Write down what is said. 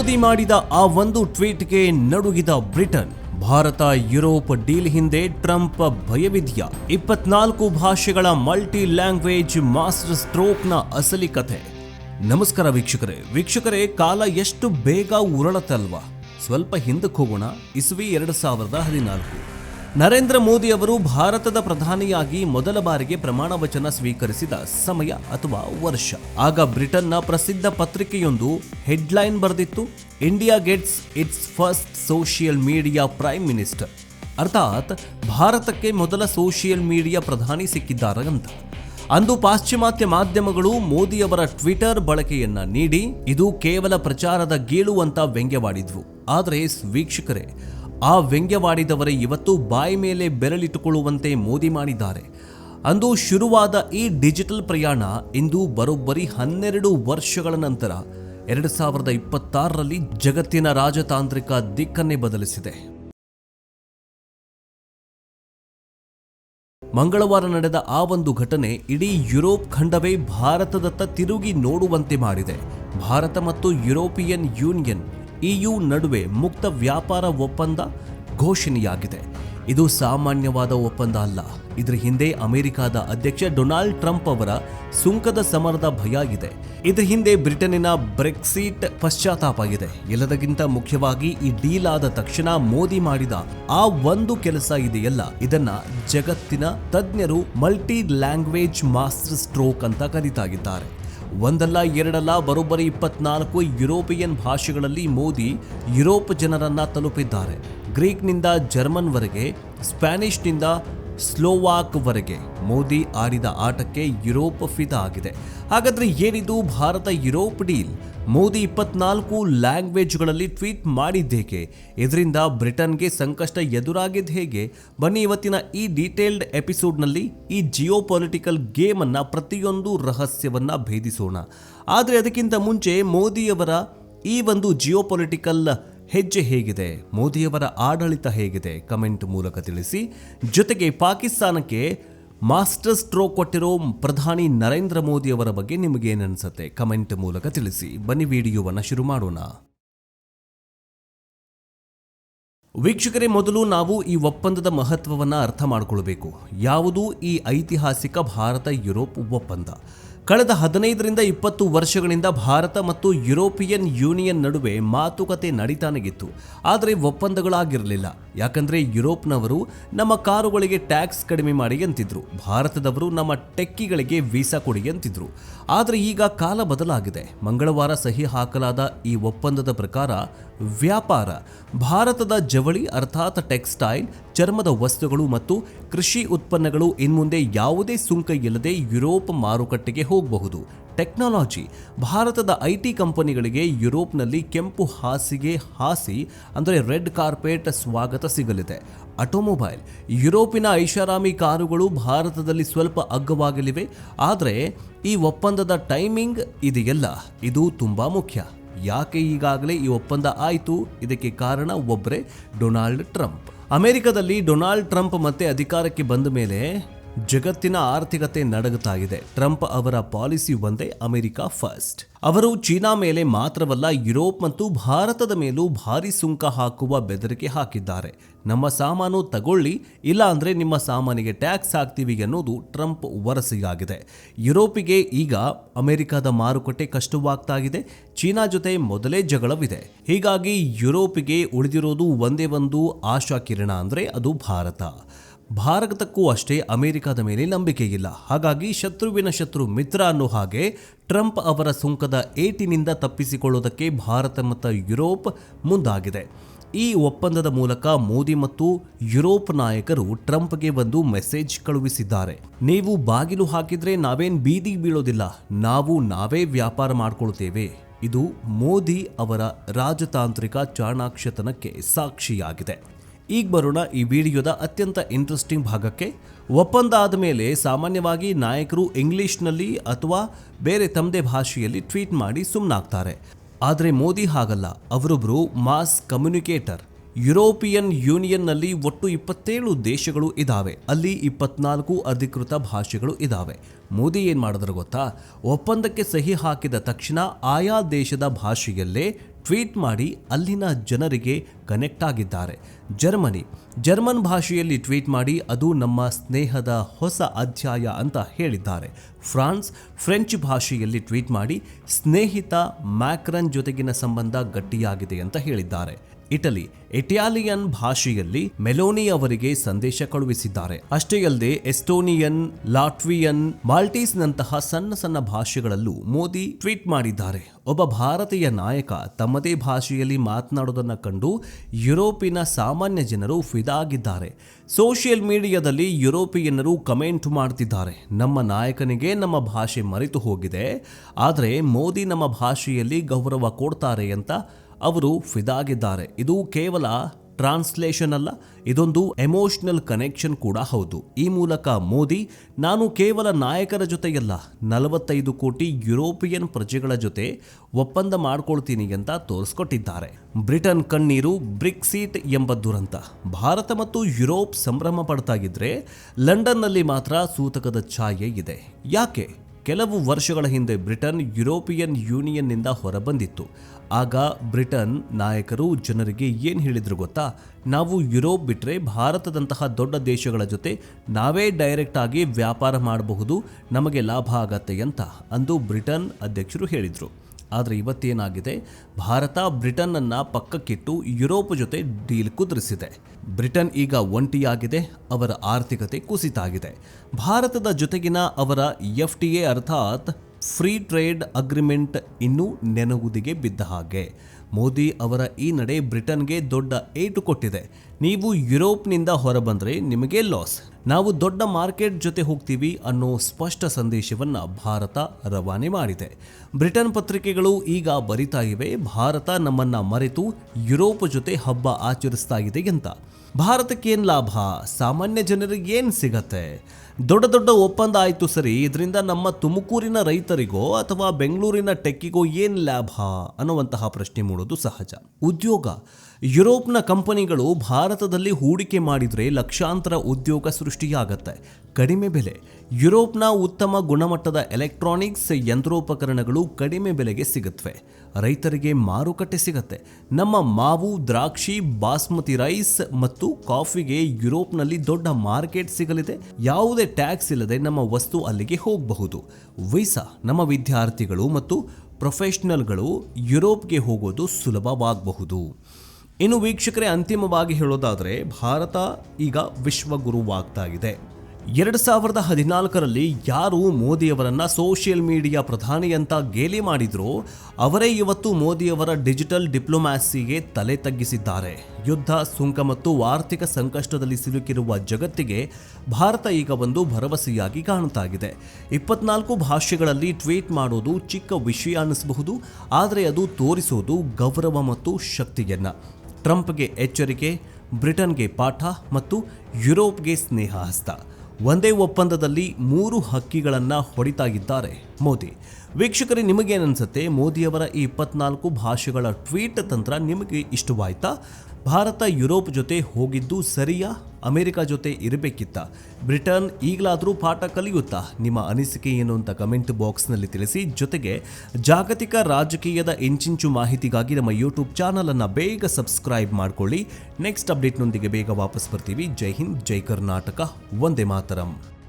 ಮೋದಿ ಮಾಡಿದ ಆ ಒಂದು ಟ್ವೀಟ್ಗೆ ನಡುಗಿದ ಬ್ರಿಟನ್, ಭಾರತ, ಯುರೋಪ್ ಡೀಲ್ ಹಿಂದೆ ಟ್ರಂಪ್ ಭಯವಿದೆಯಾ. ಇಪ್ಪತ್ನಾಲ್ಕು ಭಾಷೆಗಳ ಮಲ್ಟಿ ಲ್ಯಾಂಗ್ವೇಜ್ ಮಾಸ್ಟರ್ ಸ್ಟ್ರೋಕ್ನ ಅಸಲಿ ಕಥೆ. ನಮಸ್ಕಾರ ವೀಕ್ಷಕರೇ. ವೀಕ್ಷಕರೇ, ಕಾಲ ಎಷ್ಟು ಬೇಗ ಉರಳತ್ತಲ್ವಾ? ಸ್ವಲ್ಪ ಹಿಂದಕ್ಕೆ ಹೋಗೋಣ. ಇಸ್ವಿ ಎರಡು ಸಾವಿರದ ಹದಿನಾಲ್ಕು. ನರೇಂದ್ರ ಮೋದಿ ಅವರು ಭಾರತದ ಪ್ರಧಾನಿಯಾಗಿ ಮೊದಲ ಬಾರಿಗೆ ಪ್ರಮಾಣ ವಚನ ಸ್ವೀಕರಿಸಿದ ಸಮಯ ಅಥವಾ ವರ್ಷ. ಆಗ ಬ್ರಿಟನ್ನ ಪ್ರಸಿದ್ಧ ಪತ್ರಿಕೆಯೊಂದು headline ಬರೆದಿತ್ತು, India gets its first social media prime minister. ಅರ್ಥಾತ್, ಭಾರತಕ್ಕೆ ಮೊದಲ ಸೋಷಿಯಲ್ ಮೀಡಿಯಾ ಪ್ರಧಾನಿ ಸಿಕ್ಕಿದ್ದಾರೆ ಅಂತ. ಅಂದು ಪಾಶ್ಚಿಮಾತ್ಯ ಮಾಧ್ಯಮಗಳು ಮೋದಿಯವರ ಟ್ವಿಟರ್ ಬಳಕೆಯನ್ನ ನೀಡಿ, ಇದು ಕೇವಲ ಪ್ರಚಾರದ ಗೀಳು ಅಂತ ವ್ಯಂಗ್ಯವಾಡಿದ್ವು. ಆದರೆ, ವೀಕ್ಷಕರೇ ಆ ವ್ಯಂಗ್ಯವಾಡಿದವರೇ ಇವತ್ತು ಬಾಯಿ ಮೇಲೆ ಬೆರಳಿಟ್ಟುಕೊಳ್ಳುವಂತೆ ಮೋದಿ ಮಾಡಿದ್ದಾರೆ. ಅಂದು ಶುರುವಾದ ಈ ಡಿಜಿಟಲ್ ಪ್ರಯಾಣ ಇಂದು ಬರೋಬ್ಬರಿ ಹನ್ನೆರಡು ವರ್ಷಗಳ ನಂತರ ಎರಡು ಸಾವಿರದ ಇಪ್ಪತ್ತಾರರಲ್ಲಿ ಜಗತ್ತಿನ ರಾಜತಾಂತ್ರಿಕ ದಿಕ್ಕನ್ನೇ ಬದಲಿಸಿದೆ. ಮಂಗಳವಾರ ನಡೆದ ಆ ಒಂದು ಘಟನೆ ಇಡೀ ಯುರೋಪ್ ಖಂಡವೇ ಭಾರತದತ್ತ ತಿರುಗಿ ನೋಡುವಂತೆ ಮಾಡಿದೆ. ಭಾರತ ಮತ್ತು ಯುರೋಪಿಯನ್ ಯೂನಿಯನ್ ಇಯು ನಡುವೆ ಮುಕ್ತ ವ್ಯಾಪಾರ ಒಪ್ಪಂದ ಘೋಷಣೆಯಾಗಿದೆ. ಇದು ಸಾಮಾನ್ಯವಾದ ಒಪ್ಪಂದ ಅಲ್ಲ. ಇದರ ಹಿಂದೆ ಅಮೆರಿಕದ ಅಧ್ಯಕ್ಷ ಡೊನಾಲ್ಡ್ ಟ್ರಂಪ್ ಅವರ ಸುಂಕದ ಸಮರದ ಭಯ ಇದೆ. ಇದರ ಹಿಂದೆ ಬ್ರಿಟನ್ನಿನ ಬ್ರೆಕ್ಸಿಟ್ ಪಶ್ಚಾತ್ತಾಪ ಇದೆ. ಎಲ್ಲದಕ್ಕಿಂತ ಮುಖ್ಯವಾಗಿ ಈ ಡೀಲ್ ಆದ ತಕ್ಷಣ ಮೋದಿ ಮಾಡಿದ ಆ ಒಂದು ಕೆಲಸ ಇದೆಯಲ್ಲ. ಇದನ್ನ ಜಗತ್ತಿನ ತಜ್ಞರು ಮಲ್ಟಿ ಲ್ಯಾಂಗ್ವೇಜ್ ಮಾಸ್ಟರ್ ಸ್ಟ್ರೋಕ್ ಅಂತ ಕರೀತಾ ಇದ್ದಾರೆ ಒಂದಲ್ಲ ಎರಡಲ್ಲ ಬರೋಬ್ಬರಿ ಇಪ್ಪತ್ನಾಲ್ಕು ಯುರೋಪಿಯನ್ ಭಾಷೆಗಳಲ್ಲಿ ಮೋದಿ ಯುರೋಪ್ ಜನರನ್ನು ತಲುಪಿದ್ದಾರೆ. ಗ್ರೀಕ್ನಿಂದ ಜರ್ಮನ್ವರೆಗೆ ಸ್ಪ್ಯಾನಿಷ್ನಿಂದ ಸ್ಲೋವಾಕ್ವರೆಗೆ ಮೋದಿ ಆಡಿದ ಆಟಕ್ಕೆ ಯುರೋಪ್ ಫಿದಾ ಆಗಿದೆ. ಹಾಗಾದ್ರೆ ಏನಿದು ಭಾರತ ಯುರೋಪ್ ಡೀಲ್? ಮೋದಿ ಇಪ್ಪತ್ನಾಲ್ಕು ಲ್ಯಾಂಗ್ವೇಜ್ಗಳಲ್ಲಿ ಟ್ವೀಟ್ ಮಾಡಿದ್ದೇಕೆ? ಇದರಿಂದ ಬ್ರಿಟನ್ಗೆ ಸಂಕಷ್ಟ ಎದುರಾಗಿದ್ದು ಹೇಗೆ? ಬನ್ನಿ ಇವತ್ತಿನ ಈ ಡೀಟೇಲ್ಡ್ ಎಪಿಸೋಡ್ನಲ್ಲಿ ಈ ಜಿಯೋ ಪೊಲಿಟಿಕಲ್ ಗೇಮನ್ನು ಪ್ರತಿಯೊಂದು ರಹಸ್ಯವನ್ನು ಭೇದಿಸೋಣ. ಆದರೆ ಅದಕ್ಕಿಂತ ಮುಂಚೆ ಮೋದಿಯವರ ಈ ಒಂದು ಜಿಯೋ ಪೊಲಿಟಿಕಲ್ ಹೆಜ್ಜೆ ಹೇಗಿದೆ, ಮೋದಿಯವರ ಆಡಳಿತ ಹೇಗಿದೆ, ಕಮೆಂಟ್ ಮೂಲಕ ತಿಳಿಸಿ. ಜೊತೆಗೆ ಪಾಕಿಸ್ತಾನಕ್ಕೆ ಮಾಸ್ಟರ್ ಸ್ಟ್ರೋಕ್ ಕೊಟ್ಟಿರೋ ಪ್ರಧಾನಿ ನರೇಂದ್ರ ಮೋದಿಯವರ ಬಗ್ಗೆ ನಿಮಗೆ ಏನನ್ಸುತ್ತೆ, ಕಮೆಂಟ್ ಮೂಲಕ ತಿಳಿಸಿ. ಬನ್ನಿ ವಿಡಿಯೋವನ್ನು ಶುರು ಮಾಡೋಣ. ವೀಕ್ಷಕರೇ, ಮೊದಲು ನಾವು ಈ ಒಪ್ಪಂದದ ಮಹತ್ವವನ್ನು ಅರ್ಥ ಮಾಡಿಕೊಳ್ಬೇಕು. ಯಾವುದು ಈ ಐತಿಹಾಸಿಕ ಭಾರತ ಯುರೋಪ್ ಒಪ್ಪಂದ? ಕಳೆದ ಹದಿನೈದರಿಂದ ಇಪ್ಪತ್ತು ವರ್ಷಗಳಿಂದ ಭಾರತ ಮತ್ತು ಯುರೋಪಿಯನ್ ಯೂನಿಯನ್ ನಡುವೆ ಮಾತುಕತೆ ನಡೀತಾನೆಗಿತ್ತು. ಆದರೆ ಒಪ್ಪಂದಗಳಾಗಿರಲಿಲ್ಲ. ಯಾಕಂದ್ರೆ ಯುರೋಪ್ನವರು ನಮ್ಮ ಕಾರುಗಳಿಗೆ ಟ್ಯಾಕ್ಸ್ ಕಡಿಮೆ ಮಾಡಿ ಅಂತಿದ್ರು. ಭಾರತದವರು ನಮ್ಮ ಟೆಕ್ಕಿಗಳಿಗೆ ವೀಸಾ ಕೊಡಿ ಅಂತಿದ್ರು. ಆದರೆ ಈಗ ಕಾಲ ಬದಲಾಗಿದೆ. ಮಂಗಳವಾರ ಸಹಿ ಹಾಕಲಾದ ಈ ಒಪ್ಪಂದದ ಪ್ರಕಾರ ವ್ಯಾಪಾರ, ಭಾರತದ ಜವಳಿ ಅರ್ಥಾತ್ ಟೆಕ್ಸ್ಟೈಲ್, ಚರ್ಮದ ವಸ್ತುಗಳು ಮತ್ತು ಕೃಷಿ ಉತ್ಪನ್ನಗಳು ಇನ್ಮುಂದೆ ಯಾವುದೇ ಸುಂಕ ಇಲ್ಲದೆ ಯುರೋಪ್ ಮಾರುಕಟ್ಟೆಗೆ ಹೋಗಬಹುದು. ಟೆಕ್ನಾಲಜಿ, ಭಾರತದ ಐ ಟಿ ಕಂಪನಿಗಳಿಗೆ ಯುರೋಪ್ನಲ್ಲಿ ಕೆಂಪು ಹಾಸಿಗೆ ಹಾಸಿ, ಅಂದರೆ ರೆಡ್ ಕಾರ್ಪೆಟ್ ಸ್ವಾಗತ ಸಿಗಲಿದೆ. ಆಟೋಮೊಬೈಲ್, ಯುರೋಪಿನ ಐಷಾರಾಮಿ ಕಾರುಗಳು ಭಾರತದಲ್ಲಿ ಸ್ವಲ್ಪ ಅಗ್ಗವಾಗಲಿವೆ, ಆದರೆ ಈ ಒಪ್ಪಂದದ ಟೈಮಿಂಗ್ ಇದೆಯಲ್ಲ, ಇದು ತುಂಬ ಮುಖ್ಯ. ಯಾಕೆ ಈಗಾಗಲೇ ಈ ಒಪ್ಪಂದ ಆಯಿತು? ಇದಕ್ಕೆ ಕಾರಣ ಒಬ್ಬರೇ ಡೊನಾಲ್ಡ್ ಟ್ರಂಪ್. ಅಮೆರಿಕದಲ್ಲಿ ಡೊನಾಲ್ಡ್ ಟ್ರಂಪ್ ಮತ್ತೆ ಅಧಿಕಾರಕ್ಕೆ ಬಂದ ಮೇಲೆ ಜಗತ್ತಿನ ಆರ್ಥಿಕತೆ ನಡಗುತ್ತಾ ಇದೆ ಟ್ರಂಪ್ ಅವರ ಪಾಲಿಸಿ ಒಂದೇ, ಅಮೆರಿಕ ಫಸ್ಟ್. ಅವರು ಚೀನಾ ಮೇಲೆ ಮಾತ್ರವಲ್ಲ, ಯುರೋಪ್ ಮತ್ತು ಭಾರತದ ಮೇಲೂ ಭಾರಿ ಸುಂಕ ಹಾಕುವ ಬೆದರಿಕೆ ಹಾಕಿದ್ದಾರೆ. ನಮ್ಮ ಸಾಮಾನು ತಗೊಳ್ಳಿ ಇಲ್ಲ ಅಂದ್ರೆ ನಿಮ್ಮ ಸಾಮಾನಿಗೆ ಟ್ಯಾಕ್ಸ್ ಹಾಕ್ತೀವಿ ಅನ್ನೋದು ಟ್ರಂಪ್ ವರಸೆಯಾಗಿದೆ. ಯುರೋಪಿಗೆ ಈಗ ಅಮೆರಿಕದ ಮಾರುಕಟ್ಟೆ ಕಷ್ಟವಾಗ್ತಾ ಇದೆ ಚೀನಾ ಜೊತೆ ಮೊದಲೇ ಜಗಳವಿದೆ. ಹೀಗಾಗಿ ಯುರೋಪಿಗೆ ಉಳಿದಿರೋದು ಒಂದೇ ಒಂದು ಆಶಾ ಕಿರಣ ಅಂದ್ರೆ ಅದು ಭಾರತ. ಭಾರತಕ್ಕೂ ಅಷ್ಟೇ ಅಮೆರಿಕದ ಮೇಲೆ ನಂಬಿಕೆ ಇಲ್ಲ ಹಾಗಾಗಿ ಶತ್ರುವಿನ ಶತ್ರು ಮಿತ್ರ ಅನ್ನೋ ಹಾಗೆ ಟ್ರಂಪ್ ಅವರ ಸುಂಕದ ಏಟಿನಿಂದ ತಪ್ಪಿಸಿಕೊಳ್ಳುವುದಕ್ಕೆ ಭಾರತ ಮತ್ತು ಯುರೋಪ್ ಮುಂದಾಗಿದೆ. ಈ ಒಪ್ಪಂದದ ಮೂಲಕ ಮೋದಿ ಮತ್ತು ಯುರೋಪ್ ನಾಯಕರು ಟ್ರಂಪ್ಗೆ ಒಂದು ಮೆಸೇಜ್ ಕಳುಹಿಸಿದ್ದಾರೆ. ನೀವು ಬಾಗಿಲು ಹಾಕಿದರೆ ನಾವೇನ್ ಬೀದಿ ಬೀಳೋದಿಲ್ಲ. ನಾವು ನಾವೇ ವ್ಯಾಪಾರ ಮಾಡಿಕೊಳ್ತೇವೆ. ಇದು ಮೋದಿ ಅವರ ರಾಜತಾಂತ್ರಿಕ ಚಾಣಾಕ್ಷತನಕ್ಕೆ ಸಾಕ್ಷಿಯಾಗಿದೆ. ಈಗ ಬರೋಣ ಈ ವಿಡಿಯೋದ ಅತ್ಯಂತ ಇಂಟ್ರೆಸ್ಟಿಂಗ್ ಭಾಗಕ್ಕೆ. ಒಪ್ಪಂದ ಆದ ಮೇಲೆ ಸಾಮಾನ್ಯವಾಗಿ ನಾಯಕರು ಇಂಗ್ಲಿಷ್ನಲ್ಲಿ ಅಥವಾ ಬೇರೆ ತಮ್ಮದೇ ಭಾಷೆಯಲ್ಲಿ ಟ್ವೀಟ್ ಮಾಡಿ ಸುಮ್ಮನಾಗ್ತಾರೆ ಆದರೆ ಮೋದಿ ಹಾಗಲ್ಲ. ಅವರೊಬ್ಬರು ಮಾಸ್ ಕಮ್ಯುನಿಕೇಟರ್. ಯುರೋಪಿಯನ್ ಯೂನಿಯನ್ನಲ್ಲಿ ಒಟ್ಟು ಇಪ್ಪತ್ತೇಳು ದೇಶಗಳು ಇದ್ದಾವೆ ಅಲ್ಲಿ ಇಪ್ಪತ್ನಾಲ್ಕು ಅಧಿಕೃತ ಭಾಷೆಗಳು ಇದ್ದಾವೆ ಮೋದಿ ಏನು ಮಾಡಿದ್ರು ಗೊತ್ತಾ? ಒಪ್ಪಂದಕ್ಕೆ ಸಹಿ ಹಾಕಿದ ತಕ್ಷಣ ಆಯಾ ದೇಶದ ಭಾಷೆಯಲ್ಲೇ ಟ್ವೀಟ್ ಮಾಡಿ ಅಲ್ಲಿನ ಜನರಿಗೆ ಕನೆಕ್ಟ್ ಆಗಿದ್ದಾರೆ. ಜರ್ಮನಿ. ಜರ್ಮನ್ ಭಾಷೆಯಲ್ಲಿ ಟ್ವೀಟ್ ಮಾಡಿ ಅದು ನಮ್ಮ ಸ್ನೇಹದ ಹೊಸ ಅಧ್ಯಾಯ ಅಂತ ಹೇಳಿದ್ದಾರೆ. ಫ್ರಾನ್ಸ್ ಫ್ರೆಂಚ್ ಭಾಷೆಯಲ್ಲಿ ಟ್ವೀಟ್ ಮಾಡಿ ಸ್ನೇಹಿತ ಮ್ಯಾಕ್ರನ್ ಜೊತೆಗಿನ ಸಂಬಂಧ ಗಟ್ಟಿಯಾಗಿದೆ ಅಂತ ಹೇಳಿದ್ದಾರೆ. ಇಟಲಿ, ಇಟಾಲಿಯನ್ ಭಾಷೆಯಲ್ಲಿ ಮೆಲೋನಿ ಅವರಿಗೆ ಸಂದೇಶ ಕಳುಹಿಸಿದ್ದಾರೆ. ಅಷ್ಟೇ ಅಲ್ಲದೆ ಎಸ್ಟೋನಿಯನ್, ಲಾಟ್ವಿಯನ್, ಮಾಲ್ಟೀಸ್ನಂತಹ ಸಣ್ಣ ಸಣ್ಣ ಭಾಷೆಗಳಲ್ಲೂ ಮೋದಿ ಟ್ವೀಟ್ ಮಾಡಿದ್ದಾರೆ. ಒಬ್ಬ ಭಾರತೀಯ ನಾಯಕ ತಮ್ಮದೇ ಭಾಷೆಯಲ್ಲಿ ಮಾತನಾಡೋದನ್ನ ಕಂಡು ಯುರೋಪಿನ ಸಾಮಾನ್ಯ ಜನರು ಫಿದಾಗಿದ್ದಾರೆ. ಸೋಷಿಯಲ್ ಮೀಡಿಯಾದಲ್ಲಿ ಯುರೋಪಿಯನ್ನರು ಕಮೆಂಟ್ ಮಾಡ್ತಿದ್ದಾರೆ. ನಮ್ಮ ನಾಯಕನಿಗೆ ನಮ್ಮ ಭಾಷೆ ಮರೆತು ಹೋಗಿದೆ. ಆದರೆ ಮೋದಿ ನಮ್ಮ ಭಾಷೆಯಲ್ಲಿ ಗೌರವ ಕೊಡ್ತಾರೆ ಅಂತ ಅವರು ಫಿದಾಗಿದ್ದಾರೆ. ಇದು ಕೇವಲ ಟ್ರಾನ್ಸ್ಲೇಷನ್ ಅಲ್ಲ, ಇದೊಂದು ಎಮೋಷನಲ್ ಕನೆಕ್ಷನ್ ಕೂಡ ಹೌದು. ಈ ಮೂಲಕ ಮೋದಿ, ನಾನು ಕೇವಲ ನಾಯಕರ ಜೊತೆಯಲ್ಲ, ನಲವತ್ತೈದು ಕೋಟಿ ಯುರೋಪಿಯನ್ ಪ್ರಜೆಗಳ ಜೊತೆ ಒಪ್ಪಂದ ಮಾಡ್ಕೊಳ್ತೀನಿ ಅಂತ ತೋರಿಸ್ಕೊಟ್ಟಿದ್ದಾರೆ. ಬ್ರಿಟನ್ ಕಣ್ಣೀರು ಬ್ರಿಕ್ಸಿಟ್ ಎಂಬ ದುರಂತ. ಭಾರತ ಮತ್ತು ಯುರೋಪ್ ಸಂಭ್ರಮ ಪಡ್ತಾಗಿದ್ರೆ ಲಂಡನ್ನಲ್ಲಿ ಮಾತ್ರ ಸೂತಕದ ಛಾಯೆ ಇದೆ. ಯಾಕೆ? ಕೆಲವು ವರ್ಷಗಳ ಹಿಂದೆ ಬ್ರಿಟನ್ ಯುರೋಪಿಯನ್ ಯೂನಿಯನ್ನಿಂದ ಹೊರಬಂದಿತ್ತು. ಆಗ ಬ್ರಿಟನ್ ನಾಯಕರು ಜನರಿಗೆ ಏನು ಹೇಳಿದರು ಗೊತ್ತಾ? ನಾವು ಯುರೋಪ್ ಬಿಟ್ಟರೆ ಭಾರತದಂತಹ ದೊಡ್ಡ ದೇಶಗಳ ಜೊತೆ ನಾವೇ ಡೈರೆಕ್ಟ್ ಆಗಿ ವ್ಯಾಪಾರ ಮಾಡಬಹುದು, ನಮಗೆ ಲಾಭ ಆಗತ್ತೆ ಅಂತ ಅಂದು ಬ್ರಿಟನ್ ಅಧ್ಯಕ್ಷರು ಹೇಳಿದರು. ಆದರೆ ಇವತ್ತೇನಾಗಿದೆ? ಭಾರತ ಬ್ರಿಟನ್ನನ್ನು ಪಕ್ಕಕ್ಕಿಟ್ಟು ಯುರೋಪ್ ಜೊತೆ ಡೀಲ್ ಕುದುರಿಸಿದೆ. ಬ್ರಿಟನ್ ಈಗ ಒಂಟಿಯಾಗಿದೆ, ಅವರ ಆರ್ಥಿಕತೆ ಕುಸಿತಾಗಿದೆ. ಭಾರತದ ಜೊತೆಗಿನ ಅವರ ಎಫ್ ಟಿ ಎ ಅರ್ಥಾತ್ ಫ್ರೀ ಟ್ರೇಡ್ ಅಗ್ರಿಮೆಂಟ್ ಇನ್ನೂ ನೆನಗುದಿಗೆ ಬಿದ್ದ ಹಾಗೆ. ಮೋದಿ ಅವರ ಈ ನಡೆ ಬ್ರಿಟನ್ಗೆ ದೊಡ್ಡ ಏಟು ಕೊಟ್ಟಿದೆ. ನೀವು ಯುರೋಪ್ನಿಂದ ಹೊರಬಂದರೆ ನಿಮಗೆ ಲಾಸ್. ನಾವು ದೊಡ್ಡ ಮಾರ್ಕೆಟ್ ಜೊತೆ ಹೋಗ್ತೀವಿ ಅನ್ನೋ ಸ್ಪಷ್ಟ ಸಂದೇಶವನ್ನ ಭಾರತ ರವಾನೆ ಮಾಡಿದೆ. ಬ್ರಿಟನ್ ಪತ್ರಿಕೆಗಳು ಈಗ ಬರಿತಾ ಇವೆ, ಭಾರತ ನಮ್ಮನ್ನು ಮರೆತು ಯುರೋಪ್ ಜೊತೆ ಹಬ್ಬ ಆಚರಿಸ್ತಾ ಇದೆ ಅಂತ. ಭಾರತಕ್ಕೇನು ಲಾಭ? ಸಾಮಾನ್ಯ ಜನರಿಗೆ ಏನು ಸಿಗತ್ತೆ? ದೊಡ್ಡ ದೊಡ್ಡ ಒಪ್ಪಂದ ಆಯಿತು ಸರಿ, ಇದರಿಂದ ನಮ್ಮ ತುಮಕೂರಿನ ರೈತರಿಗೋ ಅಥವಾ ಬೆಂಗಳೂರಿನ ಟೆಕ್ಕಿಗೋ ಏನು ಲಾಭ ಅನ್ನುವಂತಹ ಪ್ರಶ್ನೆ ಮೂಡೋದು ಸಹಜ. ಉದ್ಯೋಗ. ಯುರೋಪ್ನ ಕಂಪನಿಗಳು ಭಾರತದಲ್ಲಿ ಹೂಡಿಕೆ ಮಾಡಿದರೆ ಲಕ್ಷಾಂತರ ಉದ್ಯೋಗ ಸೃಷ್ಟಿಯಾಗತ್ತೆ. ಕಡಿಮೆ ಬೆಲೆ. ಯುರೋಪ್ನ ಉತ್ತಮ ಗುಣಮಟ್ಟದ ಎಲೆಕ್ಟ್ರಾನಿಕ್ಸ್ ಯಂತ್ರೋಪಕರಣಗಳು ಕಡಿಮೆ ಬೆಲೆಗೆ ಸಿಗುತ್ತವೆ ರೈತರಿಗೆ ಮಾರುಕಟ್ಟೆ ಸಿಗತ್ತೆ. ನಮ್ಮ ಮಾವು, ದ್ರಾಕ್ಷಿ, ಬಾಸ್ಮತಿ ರೈಸ್ ಮತ್ತು ಕಾಫಿಗೆ ಯುರೋಪ್ನಲ್ಲಿ ದೊಡ್ಡ ಮಾರ್ಕೆಟ್ ಸಿಗಲಿದೆ. ಯಾವುದೇ ಟ್ಯಾಕ್ಸ್ ಇಲ್ಲದೆ ನಮ್ಮ ವಸ್ತು ಅಲ್ಲಿಗೆ ಹೋಗಬಹುದು. ವೀಸಾ ನಮ್ಮ ವಿದ್ಯಾರ್ಥಿಗಳು ಮತ್ತು ಪ್ರೊಫೆಷನಲ್ಗಳು ಯುರೋಪ್ಗೆ ಹೋಗೋದು ಸುಲಭವಾಗಬಹುದು. ಇನ್ನು ವೀಕ್ಷಕರೇ, ಅಂತಿಮವಾಗಿ ಹೇಳೋದಾದರೆ, ಭಾರತ ಈಗ ವಿಶ್ವಗುರುವಾಗ್ತಾ ಇದೆ ಎರಡು ಸಾವಿರದ ಹದಿನಾಲ್ಕರಲ್ಲಿ ಯಾರು ಮೋದಿಯವರನ್ನು ಸೋಷಿಯಲ್ ಮೀಡಿಯಾ ಪ್ರಧಾನಿ ಅಂತ ಗೇಲಿ ಮಾಡಿದ್ರೋ, ಅವರೇ ಇವತ್ತು ಮೋದಿಯವರ ಡಿಜಿಟಲ್ ಡಿಪ್ಲೊಮ್ಯಾಸಿಗೆ ತಲೆ ತಗ್ಗಿಸಿದ್ದಾರೆ. ಯುದ್ಧ, ಸುಂಕ ಮತ್ತು ಆರ್ಥಿಕ ಸಂಕಷ್ಟದಲ್ಲಿ ಸಿಲುಕಿರುವ ಜಗತ್ತಿಗೆ ಭಾರತ ಈಗ ಒಂದು ಭರವಸೆಯಾಗಿ ಕಾಣುತ್ತಾಗಿದೆ. ಇಪ್ಪತ್ನಾಲ್ಕು ಭಾಷೆಗಳಲ್ಲಿ ಟ್ವೀಟ್ ಮಾಡೋದು ಚಿಕ್ಕ ವಿಷಯ ಅನ್ನಿಸಬಹುದು ಆದರೆ ಅದು ತೋರಿಸೋದು ಗೌರವ ಮತ್ತು ಶಕ್ತಿಯನ್ನ. ಟ್ರಂಪ್ಗೆ ಎಚ್ಚರಿಕೆ, ಬ್ರಿಟನ್ಗೆ ಪಾಠ ಮತ್ತು ಯುರೋಪ್ಗೆ ಸ್ನೇಹ ಹಸ್ತ. ಒಂದೇ ಒಪ್ಪಂದದಲ್ಲಿ ಮೂರು ಹಕ್ಕಿಗಳನ್ನು ಹೊಡಿತಾಗಿದ್ದಾರೆ ಮೋದಿ. ವೀಕ್ಷಕರೇ ನಿಮಗೇನನ್ಸುತ್ತೆ ಮೋದಿಯವರ ಈ ಇಪ್ಪತ್ನಾಲ್ಕು ಭಾಷೆಗಳ ಟ್ವೀಟ್ ತಂತ್ರ ನಿಮಗೆ ಇಷ್ಟವಾಯ್ತಾ? ಭಾರತ, ಯುರೋಪ್ ಜೊತೆ ಹೋಗಿದ್ದು ಸರಿಯಾ? ಅಮೆರಿಕ ಜೊತೆ ಇರಬೇಕಿತ್ತ. ಬ್ರಿಟನ್ ಈಗಲಾದರೂ ಪಾಠ ಕಲಿಯುತ್ತಾ? ನಿಮ್ಮ ಅನಿಸಿಕೆ ಏನು ಅಂತ ಕಮೆಂಟ್ ಬಾಕ್ಸ್ನಲ್ಲಿ ತಿಳಿಸಿ. ಜೊತೆಗೆ ಜಾಗತಿಕ ರಾಜಕೀಯದ ಇಂಚಿಂಚು ಮಾಹಿತಿಗಾಗಿ ನಮ್ಮ ಯೂಟ್ಯೂಬ್ ಚಾನಲನ್ನು ಬೇಗ ಸಬ್ಸ್ಕ್ರೈಬ್ ಮಾಡ್ಕೊಳ್ಳಿ. ನೆಕ್ಸ್ಟ್ ಅಪ್ಡೇಟ್ನೊಂದಿಗೆ ಬೇಗ ವಾಪಸ್ ಬರ್ತೀವಿ. ಜೈ ಹಿಂದ್, ಜೈ ಕರ್ನಾಟಕ. ಒಂದೇ ಮಾತರಂ.